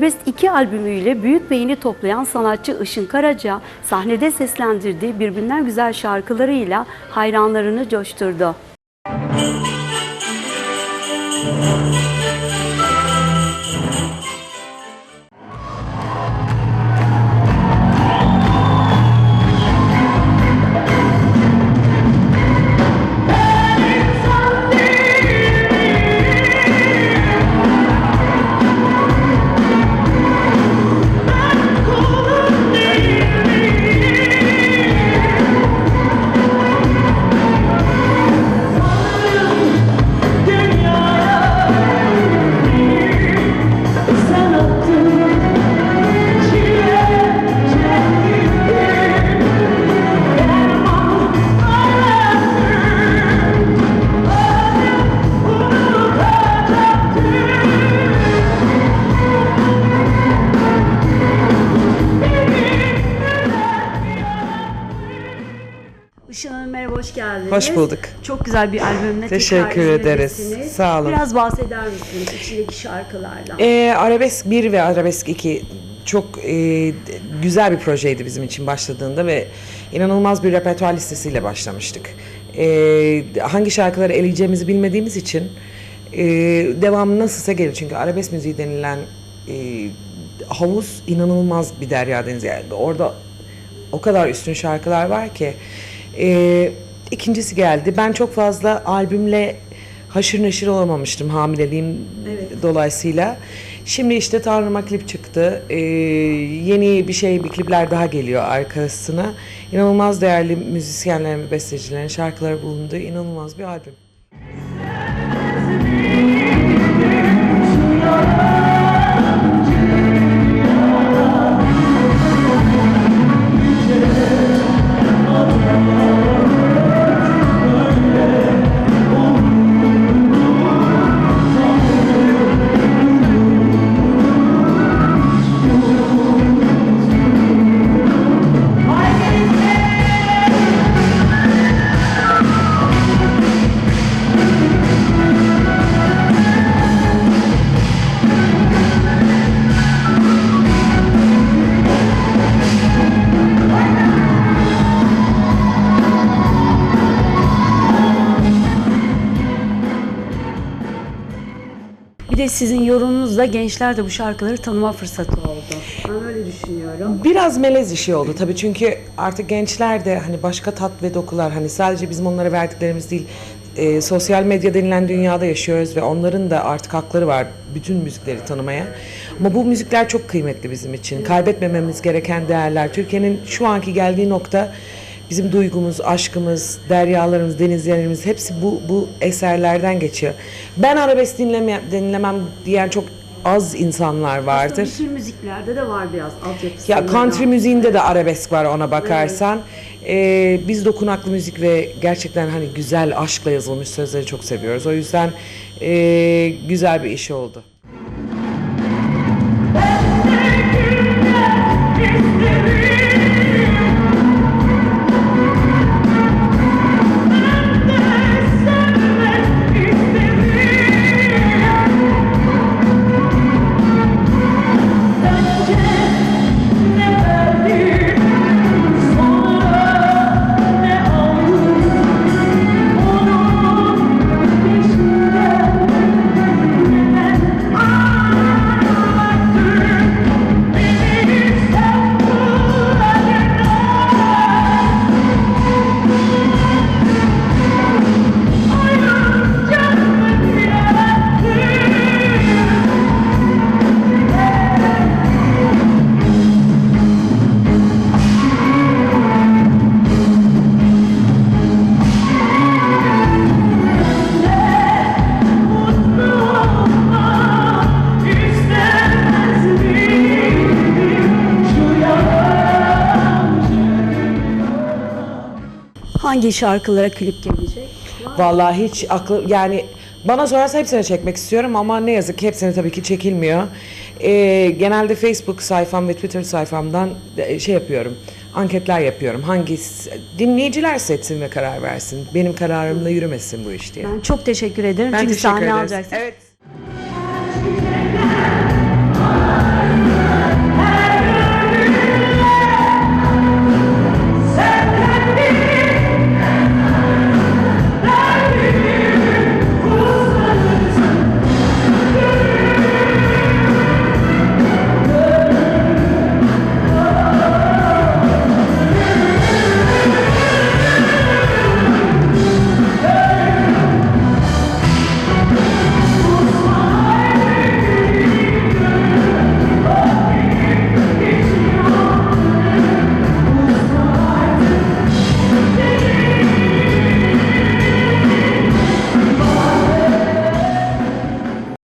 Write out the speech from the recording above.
Best 2 albümüyle büyük beğeni toplayan sanatçı Işın Karaca sahnede seslendirdiği birbirinden güzel şarkılarıyla hayranlarını coşturdu. Sen Işın Hanım merhaba hoş geldiniz. Hoş bulduk. Çok güzel bir albümle Teşekkür tekrar ederiz. Sağ olun. Biraz bahseder misiniz içindeki şarkılardan? Ee, Arabesk 1 ve Arabesk 2 çok e, güzel bir projeydi bizim için başladığında ve inanılmaz bir repertuar listesiyle başlamıştık. Ee, hangi şarkıları eleyeceğimizi bilmediğimiz için e, devamı nasılsa gelir. Çünkü arabesk müziği denilen e, havuz inanılmaz bir derya deniz. Yani orada o kadar üstün şarkılar var ki. Ee, ikincisi geldi. Ben çok fazla albümle haşır neşir olamamıştım hamileliğim dolayısıyla. Şimdi işte Tanrıma klip çıktı. Ee, yeni bir şey, bir klipler daha geliyor arkasına. İnanılmaz değerli müzisyenlerin ve bestecilerin şarkıları bulunduğu inanılmaz bir albüm. Bir de sizin yorumunuzla gençler de bu şarkıları tanıma fırsatı oldu. Ben öyle düşünüyorum. Biraz melez işi oldu tabii çünkü artık gençler de hani başka tat ve dokular hani sadece bizim onlara verdiklerimiz değil e, sosyal medya denilen dünyada yaşıyoruz ve onların da artık hakları var bütün müzikleri tanımaya. Ama bu müzikler çok kıymetli bizim için. Kaybetmememiz gereken değerler. Türkiye'nin şu anki geldiği nokta bizim duygumuz, aşkımız, deryalarımız, denizlerimiz hepsi bu bu eserlerden geçiyor. Ben arabesk dinleme, dinlemem diyen çok az insanlar vardır. Bütün müziklerde de var biraz altyapısı. Ya country müziğinde de arabesk var ona bakarsan. Ee, biz dokunaklı müzik ve gerçekten hani güzel aşkla yazılmış sözleri çok seviyoruz. O yüzden ee, güzel bir iş oldu. Hangi şarkılara klip gelecek? Vallahi hiç aklı yani bana sorarsa hepsini çekmek istiyorum ama ne yazık ki hepsini tabii ki çekilmiyor. Ee, genelde Facebook sayfam ve Twitter sayfamdan e, şey yapıyorum. Anketler yapıyorum. Hangi dinleyiciler seçsin ve karar versin. Benim kararımla yürümesin bu iş diye. Ben çok teşekkür ederim Ben çünkü teşekkür sahne ederiz. alacaksınız. Evet